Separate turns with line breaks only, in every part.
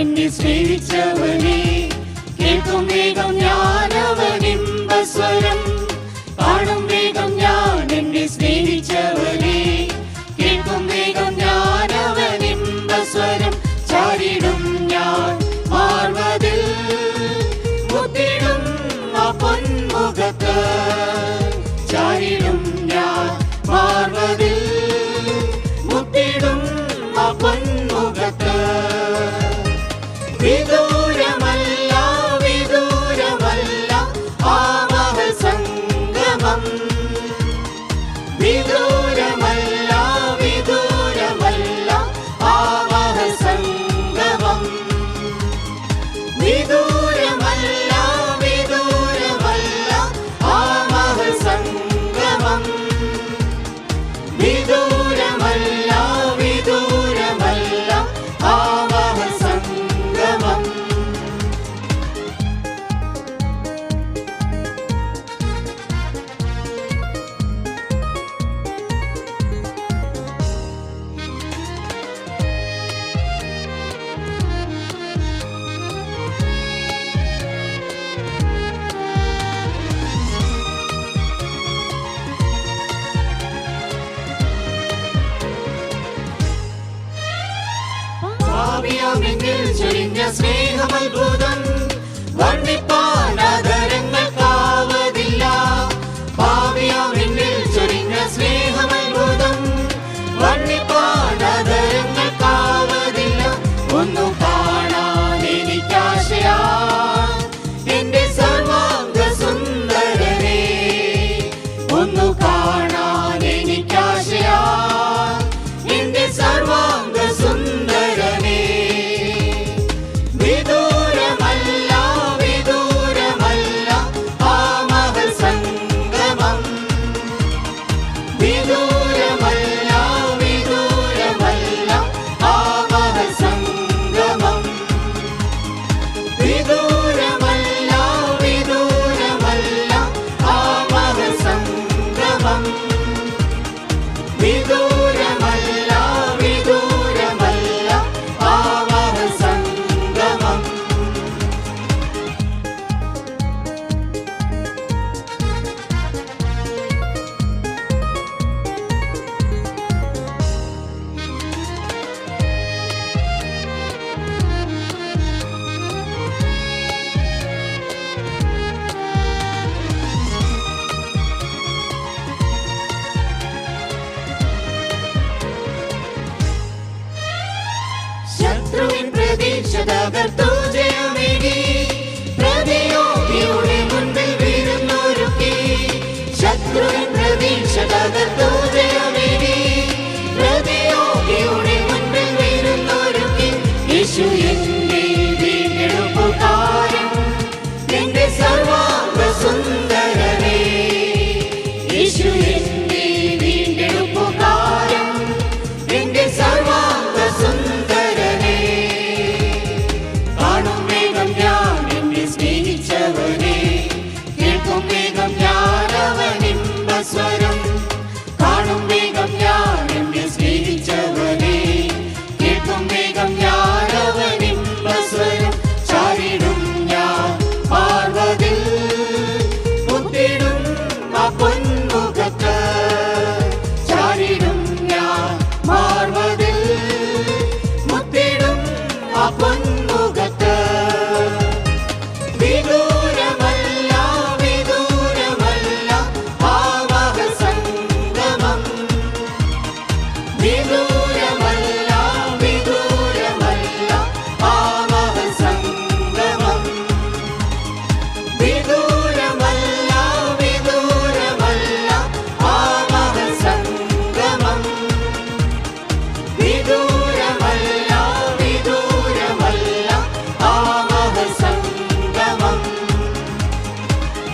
എന്നെ സ്നേഹിച്ചവനെ കേൾക്കും വേഗം ഞാൻ അവൻ ഇമ്പസ്വരം. കാണും വേഗം ഞാൻ എന്നെ സ്നേഹി ಇದು ഭാവിയാം എന്നിൽ ചൊരിഞ്ഞ സ്നേഹമത്ഭുതം കാവതില്ല. എന്നിൽ കാവതില്ല. ഒന്നു കാണാൻ എന്റെ സർവാംഗ സുന്ദരനെ ഒന്നു കാണാൻ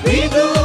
We do.